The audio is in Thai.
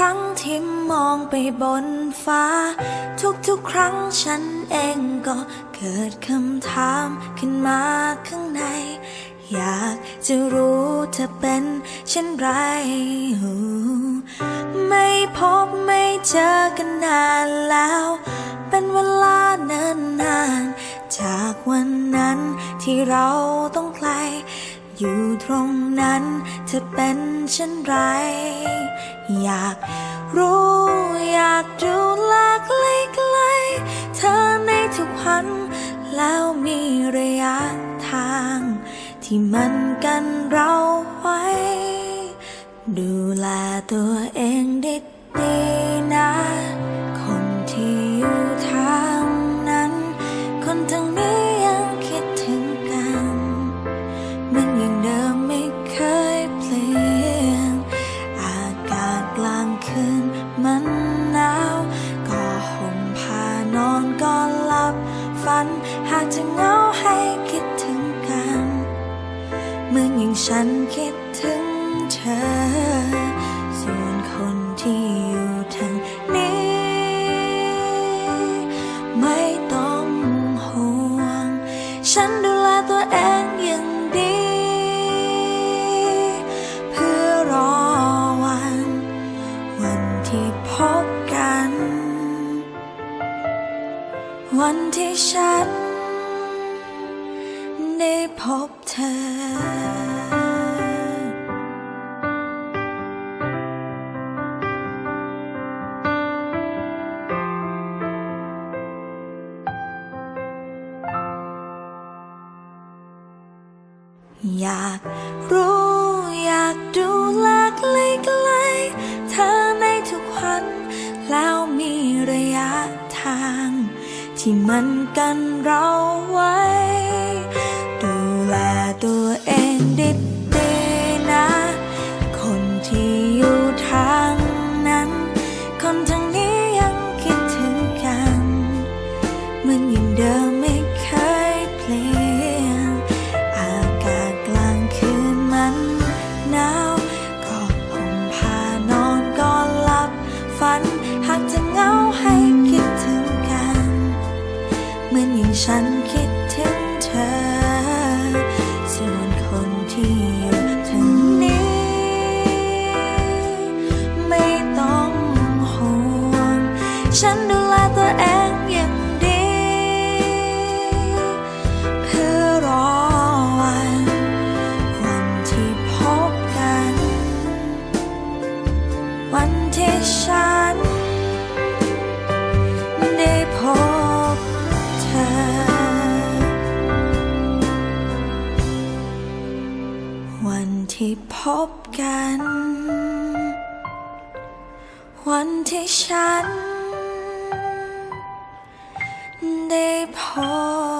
ครั้งที่มองไปบนฟ้า ทุกๆครั้งฉันเองก็เกิดคำถามขึ้นมาข้างใน อยากจะรู้เธอเป็นเช่นไร ไม่พบไม่เจอกันนานแล้ว เป็นเวลานานนานๆจากวันนั้นที่เราต้องไกล อยู่ตรงนั้นเธอเป็นเช่นไร อยากรู้อยากดูลใกไกล้ๆเธอในทุกวันแล้วมีระยะทาง ที่มันกันเราไว้ ดูแลตัวเองดีดี ฝัน หากจะเหงาให้คิดถึงกัน เหมือนอย่างฉันคิดถึงเธอ ส่วนคนที่อยู่ วันที่ฉัน ได้พบเธออยากรู้อยากดูแลใกล้ๆเธอในทุกวัน แล้วมีระยะทาง ที่มันกันเราไว้ ดูแลตัวเองดีๆนะ คนที่อยู่ทางนั้น คนทางนี้ยังคิดถึงกันเหมือนยัง มือ ที่พบกัน วันที่ฉัน ได้พบ